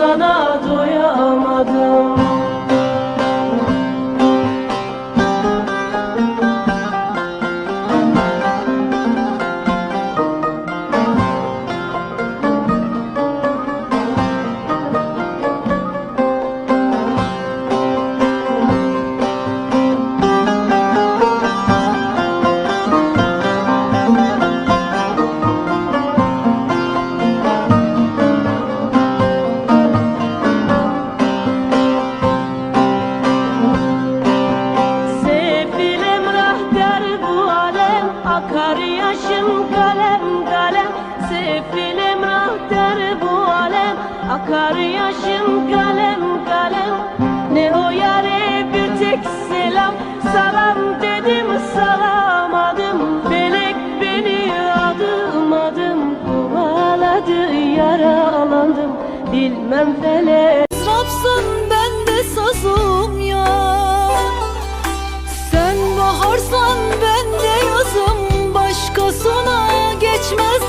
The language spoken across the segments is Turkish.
sana doyamadım. bilmem felek Mızrapsın ben de sazım ya Sen baharsan ben de yazım. Başkasına geçmez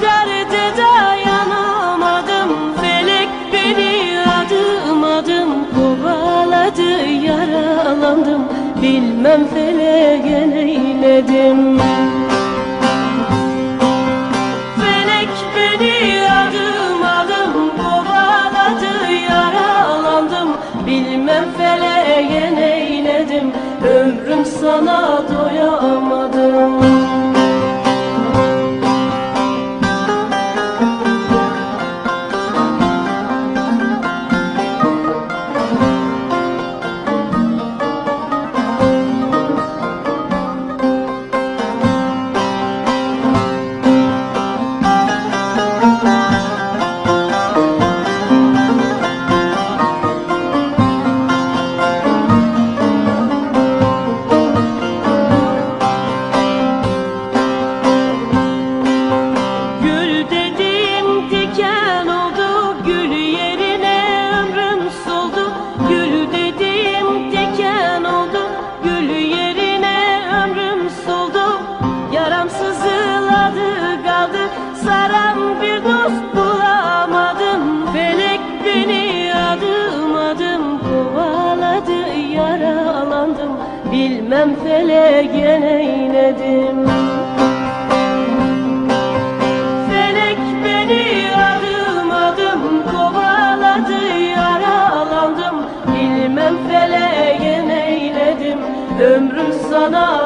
derde dayanamadım. Felek beni adım adım kovaladı Yaralandım. Bilmem feleğe neyledim. Felek beni adım adım kovaladı Yaralandım. Bilmem feleğe neyledim. Ömrüm sana doyamadım bilmem feleğe neyledim Felek beni adım adım kovaladı Yaralandım. Bilmem feleğe neyledim Ömrüm sana